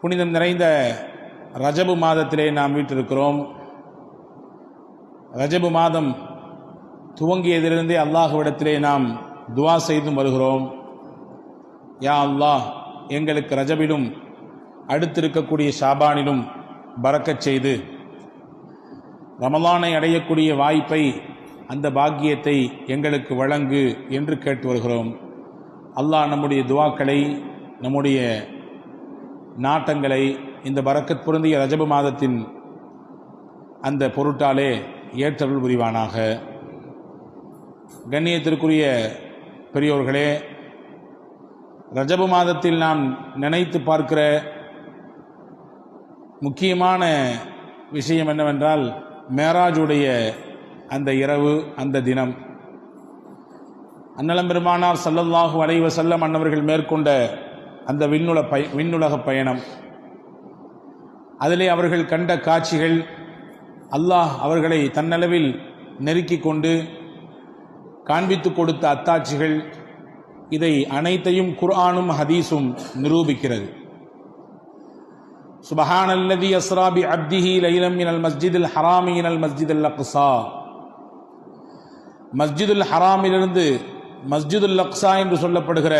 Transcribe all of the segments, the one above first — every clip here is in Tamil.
புனிதம் நிறைந்த ரஜபு மாதத்திலே நாம் வீட்டிருக்கிறோம். ரஜபு மாதம் துவங்கியதிலிருந்தே அல்லாஹுவிடத்திலே நாம் துவா செய்தும் வருகிறோம். யா அல்லாஹ் எங்களுக்கு ரஜபிலும் அடுத்திருக்கக்கூடிய ஷாபானிலும் பறக்கச் செய்து ரமலானை அடையக்கூடிய வாய்ப்பை அந்த பாக்கியத்தை எங்களுக்கு வழங்கு என்று கேட்டு வருகிறோம். அல்லாஹ் நம்முடைய துவாக்களை நம்முடைய நாட்டங்களை இந்த பரக்கத் பொருந்திய ரஜபு மாதத்தின் அந்த பொருட்டாலே ஏற்றருள் புரிவானாக. கண்ணியத்திற்குரிய பெரியோர்களே ரஜபு மாதத்தில் நாம் நினைத்து பார்க்கிற முக்கியமான விஷயம் என்னவென்றால் மேராஜுடைய அந்த இரவு அந்த தினம். அன்னலம் பெருமானார் சல்லல்லாஹு அலைவ செல்லம் அன்னவர்கள் மேற்கொண்ட அந்த விண்ணுல பய விண்ணுலக பயணம். அதிலே அவர்கள் கண்ட காட்சிகள் அல்லாஹ் அவர்களை தன்னளவில் நெருக்கி கொண்டு காண்பித்து கொடுத்த அத்தாட்சிகள் இதை அனைத்தையும் குர்ஆனும் ஹதீஸும் நிரூபிக்கிறது. சுபஹான் அல்லதி அஸ்ராபி அப்திஹி லைலம் இனல் மஸ்ஜிதில் ஹராமி இனல் மஸ்ஜிதில் அக்ஸா. மஸ்ஜிதுல் ஹராமிலிருந்து மஸ்ஜிதுல் அக்ஸா என்று சொல்லப்படுகிற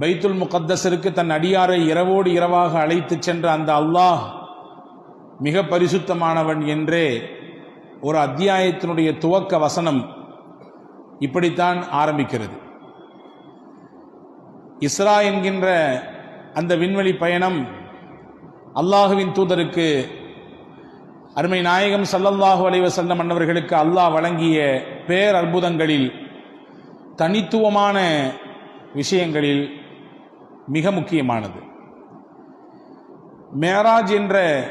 பைத்துல் முகத்தஸருக்கு தன் அடியாரை இரவோடு இரவாக அழைத்துச் சென்ற அந்த அல்லாஹ் மிக பரிசுத்தமானவன் என்றே ஒரு அத்தியாயத்தினுடைய துவக்க வசனம் இப்படித்தான் ஆரம்பிக்கிறது. இஸ்ரா என்கின்ற அந்த விண்வெளி பயணம் அல்லாஹுவின் தூதருக்கு அருமை நாயகம் சல்லல்லாஹு அலைவ செல்லம் அன்னவர்களுக்கு அல்லாஹ் வழங்கிய பேர் அற்புதங்களில் தனித்துவமான விஷயங்களில் மிக முக்கியமானது. மேராஜ் என்ற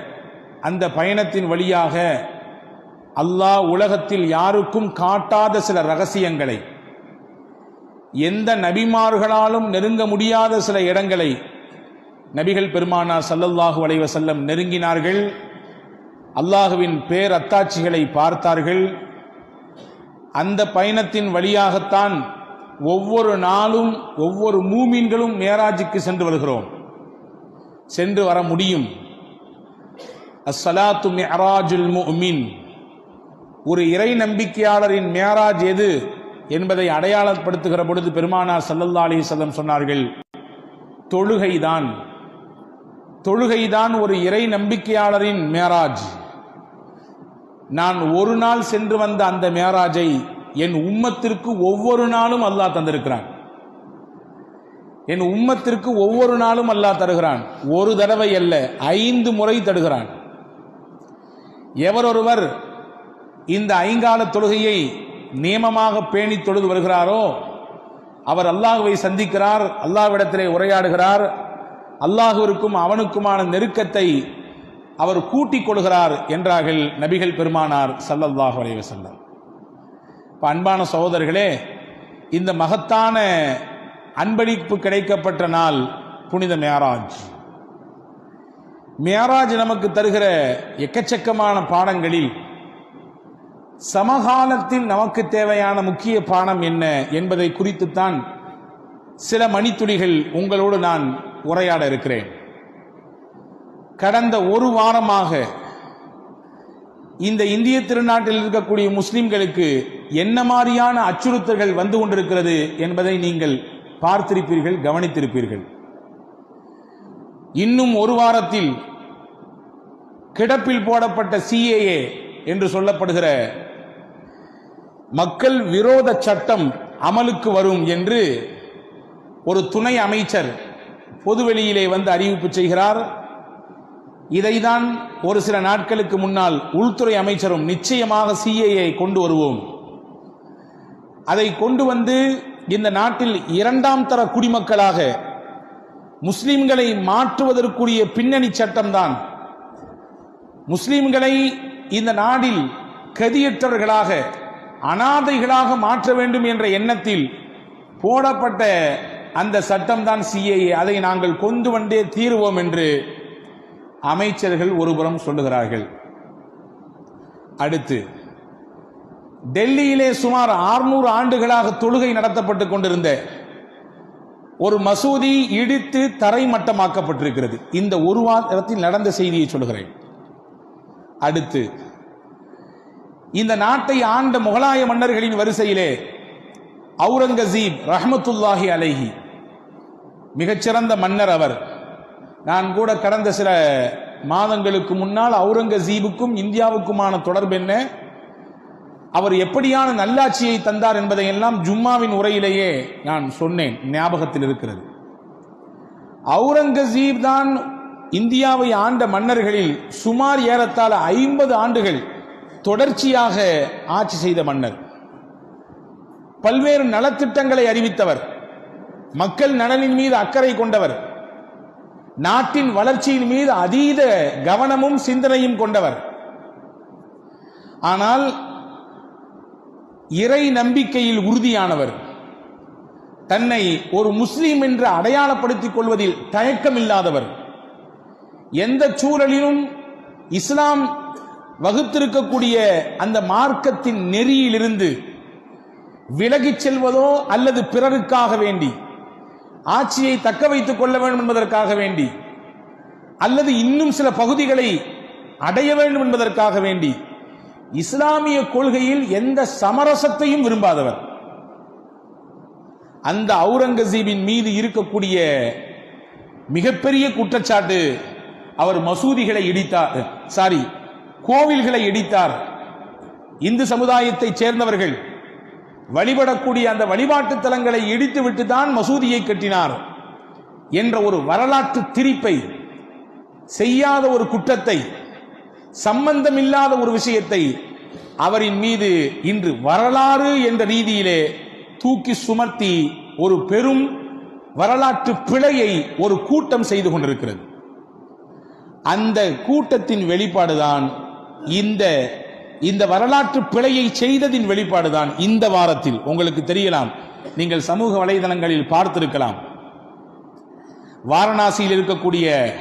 அந்த பயணத்தின் வழியாக அல்லாஹ் உலகத்தில் யாருக்கும் காட்டாத சில ரகசியங்களை எந்த நபிமார்களாலும் நெருங்க முடியாத சில இடங்களை நபிகள் பெருமானார் சல்லல்லாஹு அலைவ செல்லம் நெருங்கினார்கள். அல்லாஹுவின் பேர் அத்தாட்சிகளை பார்த்தார்கள். அந்த பயணத்தின் வழியாகத்தான் ஒவ்வொரு நாளும் ஒவ்வொரு மூமீன்களும் மேராஜுக்கு சென்று வருகிறோம். சென்று வர முடியும். அஸ்ஸலாத்து மேராஜுல் முஃமின் ஒரு இறை நம்பிக்கையாளரின் மேராஜ் எது என்பதை அடையாளப்படுத்துகிற பொழுது பெருமானார் சல்லல்லா அலி சொல்லம் சொன்னார்கள் தொழுகைதான். தொழுகைதான் ஒரு இறை நம்பிக்கையாளரின் மேராஜ். நான் ஒரு நாள் சென்று வந்த அந்த மேராஜை என் உம்மத்திற்கு ஒவ்வொரு நாளும் அல்லாஹ் தந்திருக்கிறான். என் உம்மத்திற்கு ஒவ்வொரு நாளும் அல்லாஹ் தருகிறான். ஒரு தடவை அல்ல ஐந்து முறை தருகிறான் எவரொருவர் இந்த ஐங்கால தொழுகையை நியமமாக பேணி தொழுது வருகிறாரோ அவர் அல்லாஹுவை சந்திக்கிறார் அல்லாஹ்விடத்திலே உரையாடுகிறார் அல்லாஹுவிற்கும் அவனுக்குமான நெருக்கத்தை அவர் கூட்டிக் கொள்கிறார் என்றார்கள் நபிகள் பெருமானார் சல்லல்லாஹு அலைவசல்லம் இப்ப அன்பான சகோதரர்களே இந்த மகத்தான அன்பளிப்பு கிடைக்கப்பட்ட நாள் புனித மேராஜ் மேராஜ் நமக்கு தருகிற எக்கச்சக்கமான பாடங்களில் சமகாலத்தில் நமக்கு தேவையான முக்கிய பாடம் என்ன என்பதை குறித்துத்தான் சில மணித்துளிகள் உங்களோடு நான் உரையாட இருக்கிறேன். கடந்த ஒரு வாரமாக இந்த இந்திய திருநாட்டில் இருக்கக்கூடிய முஸ்லிம்களுக்கு என்ன மாதிரியான அச்சுறுத்தல்கள் வந்து கொண்டிருக்கிறது என்பதை நீங்கள் பார்த்திருப்பீர்கள் கவனித்திருப்பீர்கள். இன்னும் ஒரு வாரத்தில் கிடப்பில் போடப்பட்ட சிஏஏ என்று சொல்லப்படுகிற மக்கள் விரோத சட்டம் அமலுக்கு வரும் என்று ஒரு துணை அமைச்சர் பொதுவெளியிலே வந்து அறிவிப்பு செய்கிறார். இதைதான் ஒரு சில நாட்களுக்கு முன்னால் உள்துறை அமைச்சரும் நிச்சயமாக சிஏஏ கொண்டு வருவோம். அதை கொண்டு வந்து இந்த நாட்டில் இரண்டாம் தர குடிமக்களாக முஸ்லிம்களை மாற்றுவதற்குரிய பின்னணி சட்டம்தான். முஸ்லிம்களை இந்த நாடில் கதியற்றவர்களாக அனாதைகளாக மாற்ற வேண்டும் என்ற எண்ணத்தில் போடப்பட்ட அந்த சட்டம்தான் சிஏஏ அதை நாங்கள் கொண்டு வந்தே தீருவோம் என்று அமைச்சர்கள் ஒருபுறம் சொல்லுகிறார்கள். அடுத்து டெல்லியிலே சுமார் 600 ஆண்டுகளாக தொழுகை நடத்தப்பட்டு கொண்டிருந்த ஒரு மசூதி இடித்து தரைமட்டமாக்கப்பட்டிருக்கிறது. இந்த ஒரு வாரத்தில் நடந்த செய்தியை சொல்கிறேன் அடுத்து இந்த நாட்டை ஆண்ட முகலாய மன்னர்களின் வரிசையிலே அவுரங்கசீப் ரஹமத்துல்லாஹி அலைஹி மிகச்சிறந்த மன்னர் அவர் நான் கூட கடந்த சில மாதங்களுக்கு முன்னால் அவுரங்கசீபுக்கும் இந்தியாவுக்குமான தொடர்பு என்ன? அவர் எப்படியான நல்லாட்சியை தந்தார் என்பதை எல்லாம் ஜும்மாவின் உரையிலேயே நான் சொன்னேன் ஞாபகத்தில் இருக்கிறது. அவுரங்கசீப் தான் இந்தியாவை ஆண்ட மன்னர்களில் சுமார் ஏறத்தாழ ஐம்பது ஆண்டுகள் தொடர்ச்சியாக ஆட்சி செய்த மன்னர். பல்வேறு நலத்திட்டங்களை அறிவித்தவர். மக்கள் நலனின் மீது அக்கறை கொண்டவர். நாட்டின் வளர்ச்சியின் மீது அதீத கவனமும் சிந்தனையும் கொண்டவர். ஆனால் இறை நம்பிக்கையில் உறுதியானவர். தன்னை ஒரு முஸ்லீம் என்று அடையாளப்படுத்திக் கொள்வதில் தயக்கமில்லாதவர். எந்த சூழலிலும் இஸ்லாம் வகுத்திருக்கக்கூடிய அந்த மார்க்கத்தின் நெறியிலிருந்து விலகிச் செல்வதோ அல்லது பிறருக்காக வேண்டி ஆட்சியை தக்க வைத்துக் கொள்ள வேண்டும் என்பதற்காக வேண்டி அல்லது இன்னும் சில பகுதிகளை அடைய வேண்டும் என்பதற்காக வேண்டி இஸ்லாமிய கொள்கையில் எந்த சமரசத்தையும் விரும்பாதவர். அந்த அவுரங்கசீபின் மீது இருக்கக்கூடிய மிகப்பெரிய குற்றச்சாட்டு அவர் மசூதிகளை இடித்தார் சாரி கோவில்களை இடித்தார். இந்து சமுதாயத்தைச் சேர்ந்தவர்கள் வழிபடக்கூடிய அந்த வழிபாட்டு தலங்களை இடித்துவிட்டு தான் மசூதியை கட்டினார் என்ற ஒரு வரலாற்று திரிப்பை செய்யாத ஒரு குற்றத்தை சம்பந்தமில்லாத ஒரு விஷயத்தை அவரின் மீது இன்று வரலாறு என்ற ரீதியிலே தூக்கி சுமத்தி ஒரு பெரும் வரலாற்று பிழையை ஒரு கூட்டம் செய்து கொண்டிருக்கிறது. அந்த கூட்டத்தின் வெளிப்பாடுதான் இந்த இந்த வரலாற்று பிழையை செய்ததின் வெளிப்பாடுதான் இந்த வாரத்தில். உங்களுக்கு தெரியலாம் நீங்கள் சமூக வலைதளங்களில் பார்த்திருக்கலாம். வாரணாசியில் இருக்கக்கூடிய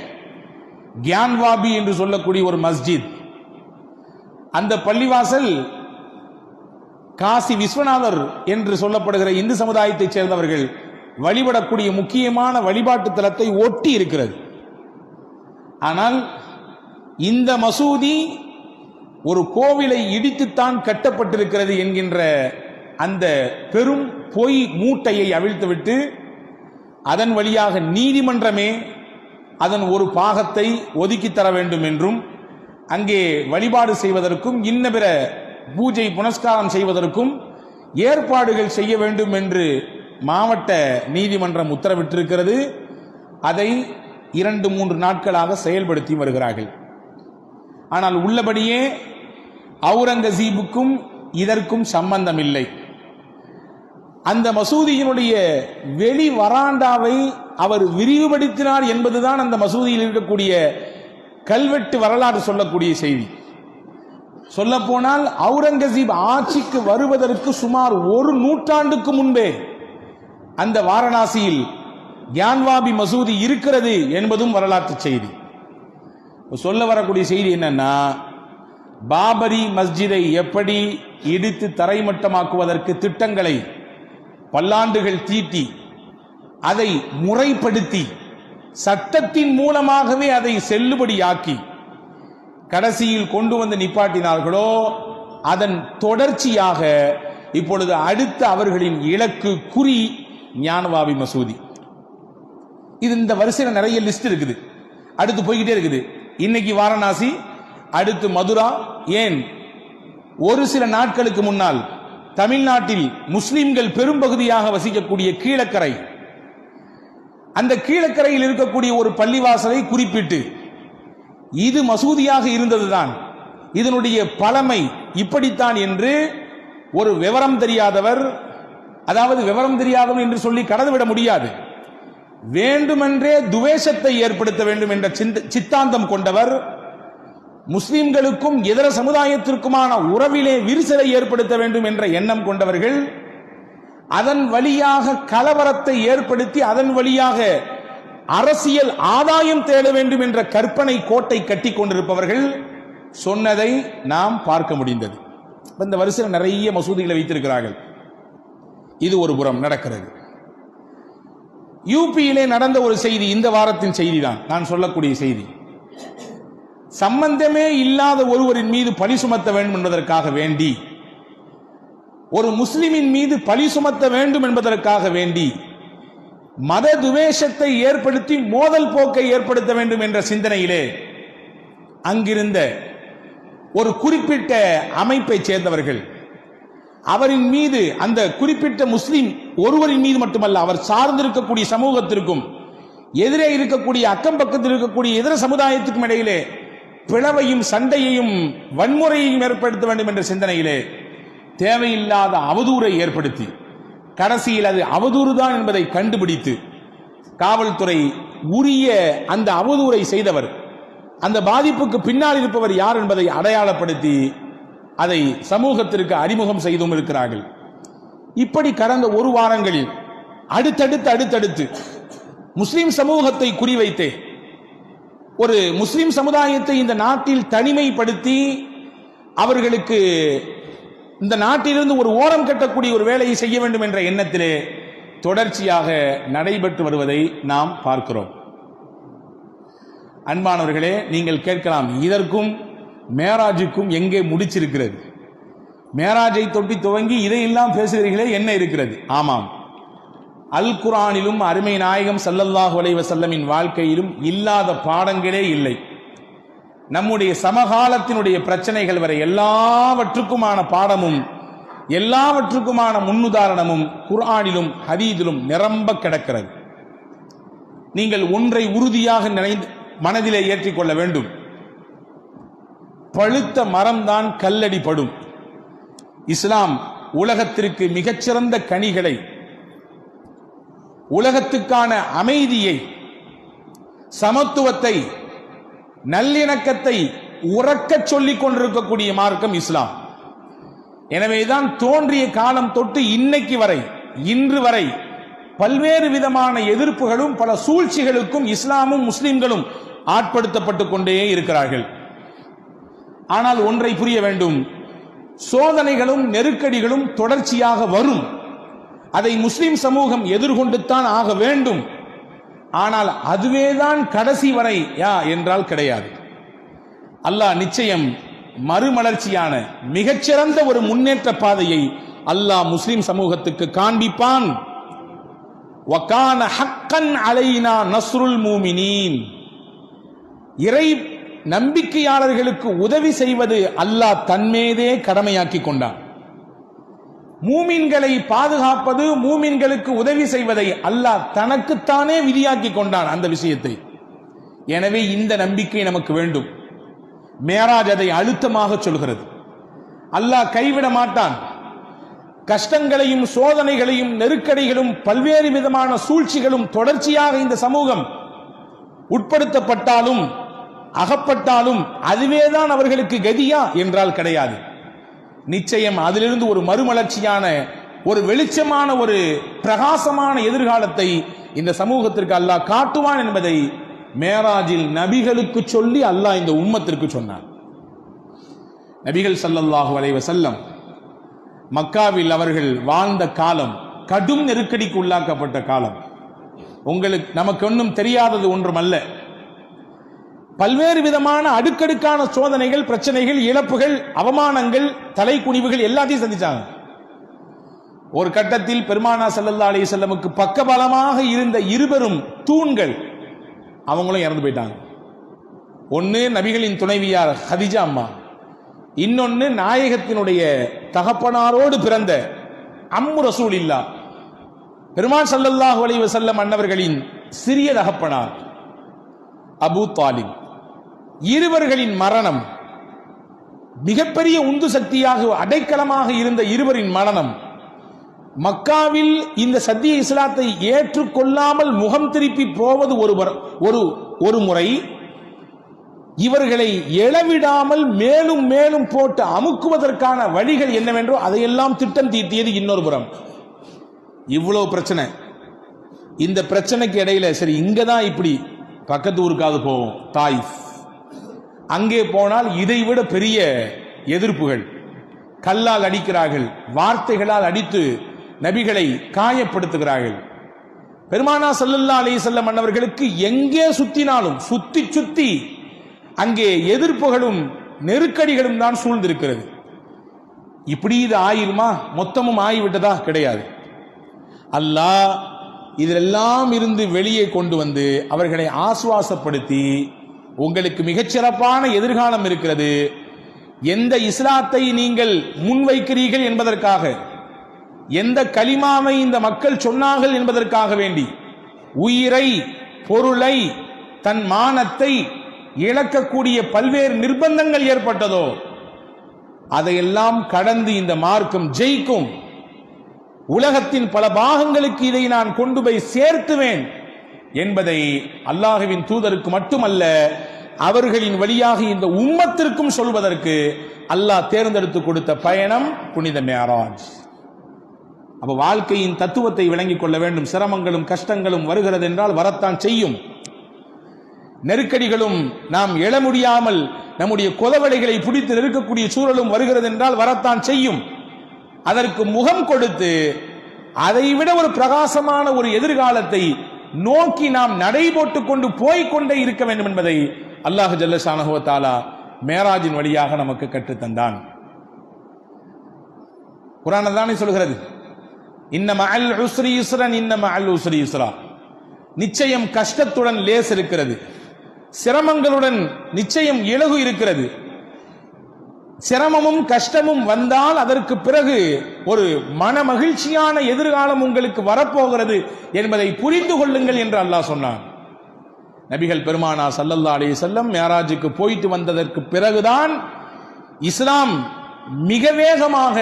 கியான்வாபி என்று சொல்லக்கூடிய ஒரு மஸ்ஜித். அந்த பள்ளிவாசல் காசி விஸ்வநாதர் என்று சொல்லப்படுகிற இந்து சமுதாயத்தைச் சேர்ந்தவர்கள் வழிபடக்கூடிய முக்கியமான வழிபாட்டு தலத்தை ஒட்டி இருக்கிறது. ஆனால் இந்த மசூதி ஒரு கோவிலை இடித்துத்தான் கட்டப்பட்டிருக்கிறது என்கின்ற அந்த பெரும் பொய் மூட்டையை அவிழ்த்துவிட்டு அதன் வழியாக நீதிமன்றமே அதன் ஒரு பாகத்தை ஒதுக்கித் தர வேண்டும் என்றும் அங்கே வழிபாடு செய்வதற்கும் இன்ன பிற பூஜை புனஸ்காரம் செய்வதற்கும் ஏற்பாடுகள் செய்ய வேண்டும் என்று மாவட்ட நீதிமன்றம் உத்தரவிட்டிருக்கிறது. அதை இரண்டு மூன்று நாட்களாக செயல்படுத்தி வருகிறார்கள். ஆனால் உள்ளபடியே அவுரங்கசீபுக்கும் இதற்கும் சம்பந்தம் இல்லை அந்த மசூதியினுடைய வெளி வராண்டாவை அவர் விரிவுபடுத்தினார் என்பதுதான் அந்த மசூதியில் இருக்கக்கூடிய கல்வெட்டு வரலாறு சொல்லக்கூடிய செய்தி. சொல்லப்போனால் அவுரங்கசீப் ஆட்சிக்கு வருவதற்கு சுமார் ஒரு நூற்றாண்டுக்கு முன்பே அந்த வாரணாசியில் கியான்வாபி மசூதி இருக்கிறது என்பதும் வரலாற்று செய்தி. சொல்ல வரக்கூடிய செய்தி என்னன்னா பாபரி மஸ்ஜிதை எப்படி இடித்து தரைமட்டமாக்குவதற்கு திட்டங்களை பல்லாண்டுகள் தீட்டி அதை முறைப்படுத்தி சட்டத்தின் மூலமாகவே அதை செல்லுபடியாக்கி கடைசியில் கொண்டு வந்து நிப்பாட்டினார்களோ அதன் தொடர்ச்சியாக இப்பொழுது அடுத்த அவர்களின் இலக்கு குறி ஞானவாபி மசூதி. இது இந்த வரிசையில் நிறைய லிஸ்ட் இருக்குது. அடுத்து போய்கிட்டே இருக்குது. இன்னைக்கு வாரணாசி அடுத்து மதுரா. ஏன்? ஒரு சில நாட்களுக்கு முன்னால் தமிழ்நாட்டில் முஸ்லிம்கள் பெரும்பகுதியாக வசிக்கக்கூடிய கீழக்கரை. அந்த கீழக்கரையில் இருக்கக்கூடிய ஒரு பள்ளிவாசலை குறிப்பிட்டு இது மசூதியாக இருந்ததுதான். இதனுடைய பழமை இப்படித்தான் என்று ஒரு விவரம் தெரியாதவர் அதாவது விவரம் தெரியாதவர் என்று சொல்லி கடந்துவிட முடியாது. வேண்டுமென்றே துவேஷத்தை ஏற்படுத்த வேண்டும் என்ற சிந்த- சித்தாந்தம் கொண்டவர் முஸ்லிம்களுக்கும் இதர சமுதாயத்திற்குமான உறவிலே விரிசலை ஏற்படுத்த வேண்டும் என்ற எண்ணம் கொண்டவர்கள் அதன் வழியாக கலவரத்தை ஏற்படுத்தி அதன் வழியாக அரசியல் ஆதாயம் தேட வேண்டும் என்ற கற்பனை கோட்டை கட்டி கொண்டிருப்பவர்கள் சொன்னதை நாம் பார்க்க முடிந்தது. இந்த வரிசையில் நிறைய மசூதிகளை வைத்திருக்கிறார்கள். இது ஒரு புறம் நடக்கிறது. யூபியிலே நடந்த ஒரு செய்தி இந்த வாரத்தின் செய்தி தான் நான் சொல்லக்கூடிய செய்தி. சம்பந்தமே இல்லாத ஒருவரின் மீது பழி சுமத்த வேண்டும் என்பதற்காக வேண்டி ஒரு முஸ்லிமின் மீது பழி சுமத்த வேண்டும் என்பதற்காக வேண்டி மத துவேஷத்தை ஏற்படுத்தி மோதல் போக்கை ஏற்படுத்த வேண்டும் என்ற சிந்தனையிலே அங்கிருந்த ஒரு குறிப்பிட்ட அமைப்பை சேர்ந்தவர்கள் அவரின் மீது அந்த குறிப்பிட்ட முஸ்லீம் ஒருவரின் மீது மட்டுமல்ல அவர் சார்ந்திருக்கக்கூடிய சமூகத்திற்கும் எதிரே இருக்கக்கூடிய அக்கம் பக்கத்தில் இருக்கக்கூடிய இதர சமுதாயத்துக்கும் இடையிலே பிளவையும் சண்டையையும் வன்முறையையும் ஏற்படுத்த வேண்டும் என்ற சிந்தனையிலே தேவையில்லாத அவதூறை ஏற்படுத்தி கடைசியில் அது அவதூறு தான் என்பதை கண்டுபிடித்து காவல்துறை உரிய அந்த அவதூறை செய்தவர் அந்த பாதிப்புக்கு பின்னால் இருப்பவர் யார் என்பதை அடையாளப்படுத்தி அதை சமூகத்திற்கு அறிமுகம் செய்தும் இருக்கிறார்கள். இப்படி கடந்த ஒரு வாரங்களில் அடுத்தடுத்து அடுத்தடுத்து முஸ்லிம் சமூகத்தை குறிவைத்தே ஒரு முஸ்லிம் சமுதாயத்தை இந்த நாட்டில் தனிமைப்படுத்தி அவர்களுக்கு இந்த நாட்டிலிருந்து ஒரு ஓரம் கட்டக்கூடிய ஒரு வேலையை செய்ய வேண்டும் என்ற எண்ணத்திலே தொடர்ச்சியாக நடைபெற்று வருவதை நாம் பார்க்கிறோம். அன்பானவர்களே நீங்கள் கேட்கலாம் இதற்கும் மேராஜுக்கும் எங்கே முடிச்சிருக்கிறது? மேராஜை தொட்டி துவங்கி இதையெல்லாம் பேசுகிறீர்களே என்ன இருக்கிறது? ஆமாம். அல் குரானிலும் அருமை நாயகம் சல்லல்லாஹு அலைஹி செல்லமின் வாழ்க்கையிலும் இல்லாத பாடங்களே இல்லை. நம்முடைய சமகாலத்தினுடைய பிரச்சனைகள் வரை எல்லாவற்றுக்குமான பாடமும் எல்லாவற்றுக்குமான முன்னுதாரணமும் குர்ஆனிலும் ஹதீதிலும் நிரம்ப கிடக்கிறது. நீங்கள் ஒன்றை உறுதியாக நினைந்து மனதிலே ஏற்றிக்கொள்ள வேண்டும். பழுத்த மரம்தான் கல்லடி படும் இஸ்லாம் உலகத்திற்கு மிகச்சிறந்த கனிகளை உலகத்துக்கான அமைதியை சமத்துவத்தை நல்லிணக்கத்தை உறக்க சொல்லிக் கொண்டிருக்கக்கூடிய மார்க்கம் இஸ்லாம். எனவேதான் தோன்றிய காலம் தொட்டு இன்னைக்கு வரை இன்று வரை பல்வேறு விதமான எதிர்ப்புகளும் பல சூழ்ச்சிகளுக்கும் இஸ்லாமும் முஸ்லிம்களும் ஆட்படுத்தப்பட்டுக் கொண்டே இருக்கிறார்கள். ஆனால் ஒன்றை புரிய வேண்டும். சோதனைகளும் நெருக்கடிகளும் தொடர்ச்சியாக வரும். அதை முஸ்லிம் சமூகம் எதிர்கொண்டுத்தான் ஆக வேண்டும். ஆனால் அதுவேதான் கடைசி வரை யா என்றால் கிடையாது. அல்லாஹ் நிச்சயம் மறுமலர்ச்சியான மிகச்சிறந்த ஒரு முன்னேற்ற பாதையை அல்லாஹ் முஸ்லிம் சமூகத்துக்கு காண்பிப்பான். ஹக்கன் அலைனா நஸ்ருல் மூமினின். இறை நம்பிக்கையாளர்களுக்கு உதவி செய்வது அல்லாஹ் தன்மீதே கடமையாக்கி கொண்டான். மூமின்களை பாதுகாப்பது மூமின்களுக்கு உதவி செய்வதை அல்லாஹ் தனக்குத்தானே விதியாக்கி கொண்டான் அந்த விஷயத்தை. எனவே இந்த நம்பிக்கை நமக்கு வேண்டும். மேராஜ் அதை அழுத்தமாக சொல்கிறது. அல்லாஹ் கைவிட மாட்டான். கஷ்டங்களையும் சோதனைகளையும் நெருக்கடிகளும் பல்வேறு விதமான சூழ்ச்சிகளும் தொடர்ச்சியாக இந்த சமூகம் உட்படுத்தப்பட்டாலும் அகப்பட்டாலும் அதுவேதான் அவர்களுக்கு கதியா என்றால் கிடையாது. நிச்சயம் அதிலிருந்து ஒரு மறுமலர்ச்சியான ஒரு வெளிச்சமான ஒரு பிரகாசமான எதிர்காலத்தை இந்த சமூகத்திற்கு அல்லாஹ் காட்டுவான் என்பதை மேராஜில் நபிகளுக்கு சொல்லி அல்லாஹ் இந்த உம்மத்திற்கு சொன்னான். நபிகள் சல்லல்லாஹு அலைஹி செல்லம் மக்காவில் அவர்கள் வாழ்ந்த காலம் கடும் நெருக்கடிக்கு உள்ளாக்கப்பட்ட காலம். உங்களுக்கு நமக்கு ஒன்றும் தெரியாதது ஒன்றுமல்ல. பல்வேறு விதமான அடுக்கடுக்கான சோதனைகள் பிரச்சனைகள் இழப்புகள் அவமானங்கள் தலைக்குனிவுகள் எல்லாத்தையும் சந்திச்சாங்க. ஒரு கட்டத்தில் பெருமானா செல்லல்லா அலி செல்லமுக்கு பக்கபலமாக இருந்த இருவரும் தூண்கள் அவங்களும் இறந்து போயிட்டாங்க. ஒன்று நபிகளின் துணைவியார் ஹதிஜா அம்மா. இன்னொன்று நாயகத்தினுடைய தகப்பனாரோடு பிறந்த அம்மு ரசூல் இல்லா பெருமான் சல்லல்லாஹு அலைஹி வஸல்லம் அன்னவர்களின் சிறிய தகப்பனார் அபூ தாலிப். இருவர்களின் மரணம் மிகப்பெரிய உந்து சக்தியாக அடைக்கலமாக இருந்த இருவரின் மரணம். மக்காவில் இந்த சத்திய இஸ்லாத்தை ஏற்றுக்கொள்ளாமல் முகம் திருப்பி போவது ஒரு ஒரு ஒரு முறை. இவர்களை எழவிடாமல் மேலும் மேலும் போட்டு அமுக்குவதற்கான வழிகள் என்னவென்றோ அதையெல்லாம் திட்டம் தீட்டியது இன்னொரு புறம். இவ்வளவு பிரச்சனை. இந்த பிரச்சனைக்கு இடையில சரி இங்க தான் இப்படி பக்கத்து ஊருக்காவது போவோம். தாய்ஃப். அங்கே போனால் இதைவிட பெரிய எதிர்ப்புகள். கல்லால் அடிக்கிறார்கள். வார்த்தைகளால் அடித்து நபிகளை காயப்படுத்துகிறார்கள். பெருமானா சல்லல்லா அலி செல்லம் அன்னவர்களுக்கு எங்கே சுத்தினாலும் சுத்தி சுத்தி அங்கே எதிர்ப்புகளும் நெருக்கடிகளும் தான் சூழ்ந்திருக்கிறது. இப்படி இது ஆயிருமா? மொத்தமும் ஆகிவிட்டதா கிடையாது. அல்லாஹ் இதிலெல்லாம் இருந்து வெளியே கொண்டு வந்து அவர்களை ஆசுவாசப்படுத்தி உங்களுக்கு மிகச்சிறப்பான எதிர்காலம் இருக்கிறது. எந்த இஸ்லாத்தை நீங்கள் முன்வைக்கிறீர்கள் என்பதற்காக எந்த கலிமாவை இந்த மக்கள் சொன்னார்கள் என்பதற்காக வேண்டி உயிரை பொருளை தன் மானத்தை இழக்கக்கூடிய பல்வேறு நிர்பந்தங்கள் ஏற்பட்டதோ அதையெல்லாம் கடந்து இந்த மார்க்கம் ஜெயிக்கும். உலகத்தின் பல பாகங்களுக்கு இதை நான் கொண்டு போய் சேர்த்துவேன். என்பதை அல்லாஹுவின் தூதருக்கு மட்டுமல்ல அவர்களின் வழியாக இந்த உம்மத்திற்கும் சொல்வதற்கு அல்லாஹ் தேர்ந்தெடுத்து கொடுத்த பயணம் புனித மேராஜ். அப்ப வாழ்க்கையின் தத்துவத்தை விளங்கிக் கொள்ள வேண்டும். சிரமங்களும் கஷ்டங்களும் வருகிறது என்றால் வரத்தான் செய்யும். நெருக்கடிகளும் நாம் எழ முடியாமல் நம்முடைய குலவடைகளை பிடித்து நெருக்கக்கூடிய சூழலும் வருகிறது என்றால் வரத்தான் செய்யும். அதற்கு முகம் கொடுத்து அதைவிட ஒரு பிரகாசமான ஒரு எதிர்காலத்தை நோக்கி நாம் நடைபோட்டு கொண்டு போய்கொண்டே இருக்க வேண்டும் என்பதை அல்லாஹ் ஜல்லஷானஹுவ தாலா மேராஜின் வழியாக நமக்கு கற்றுத்தந்தான். குரான தானே சொல்கிறது? இன்னம அல் உஸ்ரி யுஸ்ரன் இன்னம அல் உஸ்ரி நிச்சயம் கஷ்டத்துடன் லேஸ் இருக்கிறது. சிரமங்களுடன் நிச்சயம் இலகு இருக்கிறது. சிரமமும் கஷ்டமும் வந்தால் அதற்கு பிறகு ஒரு மன மகிழ்ச்சியான எதிர்காலம் உங்களுக்கு வரப்போகிறது என்பதை புரிந்து கொள்ளுங்கள் என்று அல்லாஹ் சொன்னான். நபிகள் பெருமானா சல்லல்லா அலி செல்லம் மேராஜுக்கு போயிட்டு வந்ததற்கு பிறகுதான் இஸ்லாம் மிக வேகமாக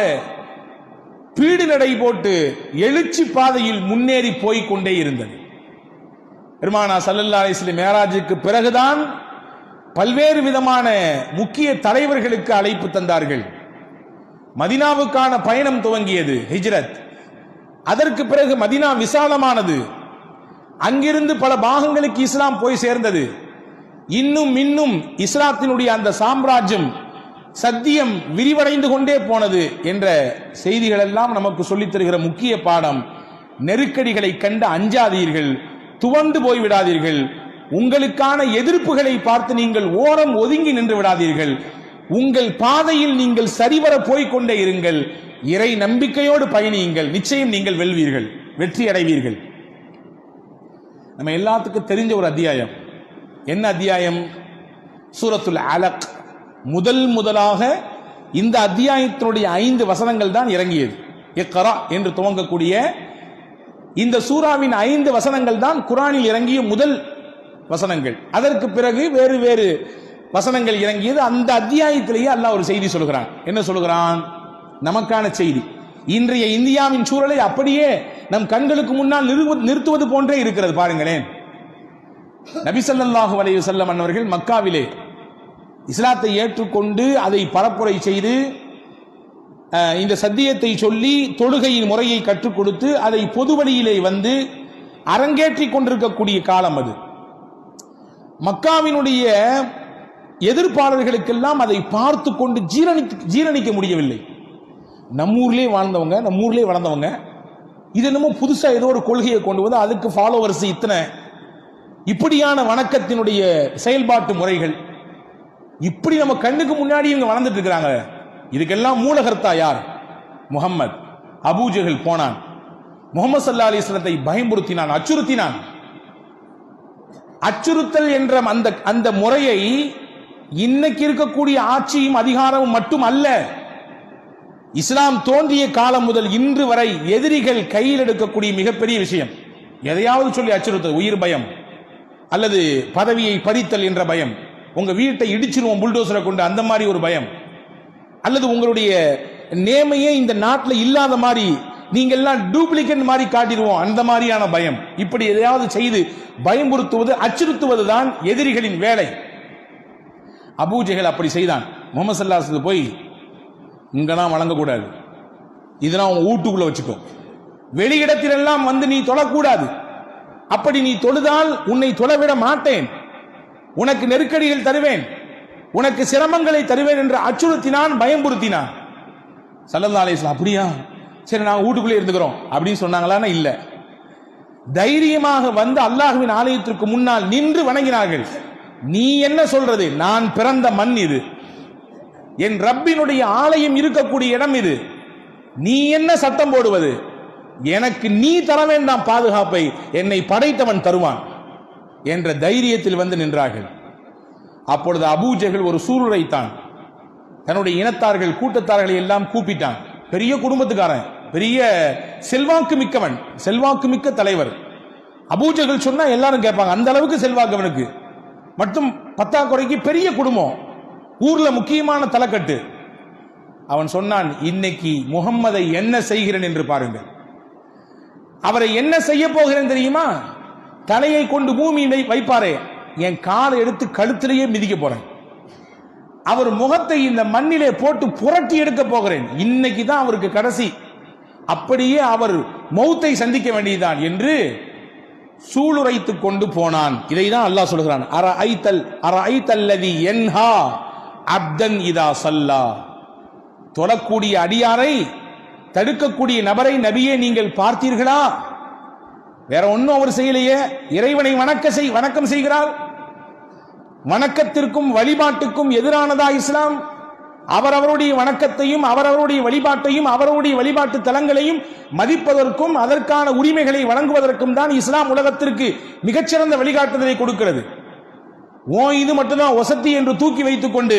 பீடு நடை போட்டு எழுச்சி பாதையில் முன்னேறி போய்க் கொண்டே இருந்தது. பெருமானா சல்லல்லா அலிஸ்லம் மேராஜுக்கு பிறகுதான் பல்வேறு விதமான முக்கிய தலைவர்களுக்கு அழைப்பு தந்தார்கள். மதினாவுக்கான பயணம் துவங்கியது ஹிஜ்ரத். அதற்கு பிறகு மதினா விசாலமானது. அங்கிருந்து பல பாகங்களுக்கு இஸ்லாம் போய் சேர்ந்தது. இன்னும் இன்னும் இஸ்லாத்தினுடைய அந்த சாம்ராஜ்யம் சத்தியம் விரிவடைந்து கொண்டே போனது என்ற செய்திகள் எல்லாம் நமக்கு சொல்லித் தருகிற முக்கிய பாடம் நெருக்கடிகளை கண்டு அஞ்சாதீர்கள் துவண்டு போய் விடாதீர்கள் உங்களுக்கான எதிர்ப்புகளை பார்த்து நீங்கள் ஓரம் ஒதுங்கி நின்று விடாதீர்கள். உங்கள் பாதையில் நீங்கள் சரிவர போய்க்கொண்டே இருங்கள். இறை நம்பிக்கையோடு பயணியுங்கள். நிச்சயம் நீங்கள் வெல்வீர்கள். வெற்றி அடைவீர்கள். நம்ம எல்லாத்துக்கும் தெரிஞ்ச ஒரு அத்தியாயம். என்ன அத்தியாயம்? சூரத்துல் அலக். முதல் முதலாக இந்த அத்தியாயத்தினுடைய ஐந்து வசனங்கள் தான் இறங்கியது. எக்கரா என்று துவங்கக்கூடிய இந்த சூறாவின் ஐந்து வசனங்கள் தான் குரானில் இறங்கிய முதல் வசனங்கள். அதற்கு பிறகு வேறு வேறு வசனங்கள் இறங்கியது. அந்த அத்தியாயத்திலேயே அல்லாஹ் ஒரு செய்தி சொல்கிறான் என்ன சொல்கிறான் நமக்கான செய்தி. இன்றைய இந்தியாவின் சூழலை அப்படியே நம் கண்களுக்கு முன்னால் நிறுவு- நிறுத்துவது போன்றே இருக்கிறது. பாருங்களேன். நபிசல்லாஹு ஸல்லல்லாஹு செல்லம் அன்னவர்கள் மக்காவிலே இஸ்லாத்தை ஏற்றுக்கொண்டு அதை பரப்புரை செய்து இந்த சத்தியத்தை சொல்லி தொழுகையின் முறையை கற்றுக் கொடுத்து அதை பொது வழியிலே வந்து அரங்கேற்றிக் கொண்டிருக்கக்கூடிய காலம் அது. மக்காவினுடைய எதிர்ப்பாளர்களுக்கெல்லாம் அதை பார்த்து கொண்டு ஜீரணித்து ஜீரணிக்க முடியவில்லை. நம்ம வாழ்ந்தவங்க நம்ம ஊர்லயே வளர்ந்தவங்க இது என்னமோ புதுசாக ஏதோ ஒரு கொள்கையை கொண்டு வந்து அதுக்கு ஃபாலோவர்ஸ் இத்தனை. இப்படியான வணக்கத்தினுடைய செயல்பாட்டு முறைகள். இப்படி நம்ம கண்ணுக்கு முன்னாடி இவங்க வளர்ந்துட்டு இருக்கிறாங்க. இதுக்கெல்லாம் மூலகர்த்தா யார்? முகம்மது. அபூஜஹல் போனான். முகமது சல்லா அலிஸ்லத்தை பயமுறுத்தினான் அச்சுறுத்தினான். அச்சுறுத்தல் என்ற அந்த அந்த முறையை இன்னைக்கு இருக்கக்கூடிய ஆட்சியும் அதிகாரமும் மட்டும் அல்ல இஸ்லாம் தோன்றிய காலம் முதல் இன்று வரை எதிரிகள் கையில் எடுக்கக்கூடிய மிகப்பெரிய விஷயம். எதையாவது சொல்லி அச்சுறுத்தல் உயிர் பயம் அல்லது பதவியை பறித்தல் என்ற பயம் உங்க வீட்டை இடிச்சிருவோம் புல்டோசரை கொண்டு அந்த மாதிரி ஒரு பயம் அல்லது உங்களுடைய நேமையே இந்த நாட்டில் இல்லாத மாதிரி நீங்க எல்லாம் டூப்ளிகேட் மாதிரி காட்டிடுவோம். அந்த மாதிரியான பயம். இப்படி எதையாவது செய்து பயமுறுத்துவது அச்சுறுத்துவது தான் எதிரிகளின் வேலை. அபூஜெகல் அப்படி செய்தான். முகமது சல்லாஸ் போய் இங்கெல்லாம் வழங்கக்கூடாது. இதெல்லாம் உன் வீட்டுக்குள்ள வச்சுக்கோ. வெளியிடத்திலெல்லாம் வந்து நீ தொழக்கூடாது. அப்படி நீ தொழுதால் உன்னை தொழவிட மாட்டேன். உனக்கு நெருக்கடிகள் தருவேன். உனக்கு சிரமங்களை தருவேன் என்று அச்சுறுத்தினான் பயம்புறுத்தினான் சல்லல்லா அலிஸ்லாம் அப்படியா? சரி நாங்க வீட்டுக்குள்ளே இருந்துக்கிறோம். அப்படின்னு சொன்னாங்களான்னா இல்ல. தைரியமாக வந்து அல்லாஹுவின் ஆலயத்திற்கு முன்னால் நின்று வணங்கினார்கள். நீ என்ன சொல்றது? நான் பிறந்த மண் இது. என் ரப்பினுடைய ஆலயம் இருக்கக்கூடிய இடம் இது. நீ என்ன சத்தம் போடுவது? எனக்கு நீ தர வேண்டாம் பாதுகாப்பை என்னை படைத்தவன் தருவான் என்ற தைரியத்தில் வந்து நின்றார்கள். அப்பொழுது அபூஜைகள் ஒரு சூருரைத்தான். தன்னுடைய இனத்தார்கள் கூட்டத்தார்களை எல்லாம் கூப்பிட்டான். பெரிய குடும்பத்துக்காரன். பெரிய செல்வாக்கு மிக்கவன் செல்வாக்கு மிக்க தலைவர். அபூஜைகள் சொன்னா எல்லாரும் கேட்பாங்க அந்த அளவுக்கு செல்வாக்கு அவனுக்கு. மட்டும் பத்தாக்குறைக்கு பெரிய குடும்பம் ஊர்ல முக்கியமான தலைக்கட்டு. அவன் சொன்னான் இன்னைக்கு முகம்மதை என்ன செய்கிறேன் என்று பாருங்கள். அவரை என்ன செய்ய போகிறேன் தெரியுமா? தலையை கொண்டு பூமியை வைப்பாரே. என் காலை எடுத்து கழுத்திலேயே மிதிக்க போறேன். அவர் முகத்தை இந்த மண்ணிலே போட்டு புரட்டி எடுக்க போகிறேன். இன்னைக்கு தான் அவருக்கு கடைசி. அப்படியே அவர் மௌத்தை சந்திக்க வேண்டியதுதான் என்று சூளுரைத்து கொண்டு போனான். இதை தான் அல்லாஹ் சொல்கிறான். அர ஐத்தல் அர ஐத்தல்லதி என்ஹா அப்தன் இதா சல்லா. தொடக்கூடிய அடியாரை தடுக்கக்கூடிய நபரை நபியே நீங்கள் பார்த்தீர்களா? வேற ஒன்றும் அவர் செய்யலையே. இறைவனை வணக்க செய் வணக்கம் செய்கிறார். வணக்கத்திற்கும் வழிபாட்டுக்கும் எதிரானதா இஸ்லாம்? அவரவருடைய வணக்கத்தையும் அவரவருடைய வழிபாட்டையும் அவரவருடைய வழிபாட்டு தலங்களையும் மதிப்பதற்கும் அதற்கான உரிமைகளை வழங்குவதற்கும் தான் இஸ்லாம் உலகத்திற்கு மிகச்சிறந்த வழிகாட்டுதலை கொடுக்கிறது. ஓ இது மட்டும்தான் வசதி என்று தூக்கி வைத்துக் கொண்டு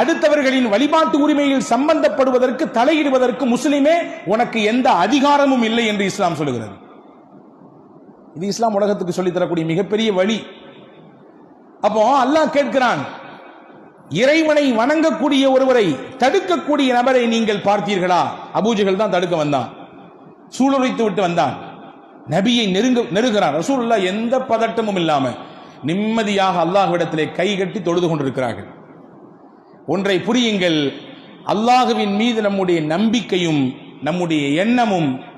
அடுத்தவர்களின் வழிபாட்டு உரிமையில் சம்பந்தப்படுவதற்கு தலையிடுவதற்கு முஸ்லிமே உனக்கு எந்த அதிகாரமும் இல்லை என்று இஸ்லாம் சொல்லுகிறது. இது இஸ்லாம் உலகத்துக்கு சொல்லித்தரக்கூடிய மிகப்பெரிய வழி. அப்போ அல்லாஹ் கேட்கிறான் இறைவனை வணங்கக்கூடிய ஒருவரை தடுக்கக்கூடிய நபரை நீங்கள் பார்த்தீர்களா? அபூஜைகள் தான் தடுக்க வந்தான். சூளுரைத்து விட்டு வந்தான். நபியை நெருங்க நெருகிறான் ரசூல்லா எந்த பதட்டமும் இல்லாம நிம்மதியாக அல்லாஹ்விடத்திலே கை கட்டி தொழுது கொண்டிருக்கிறார்கள். ஒன்றை புரியுங்கள். அல்லாஹுவின் மீது நம்முடைய நம்பிக்கையும் நம்முடைய எண்ணமும்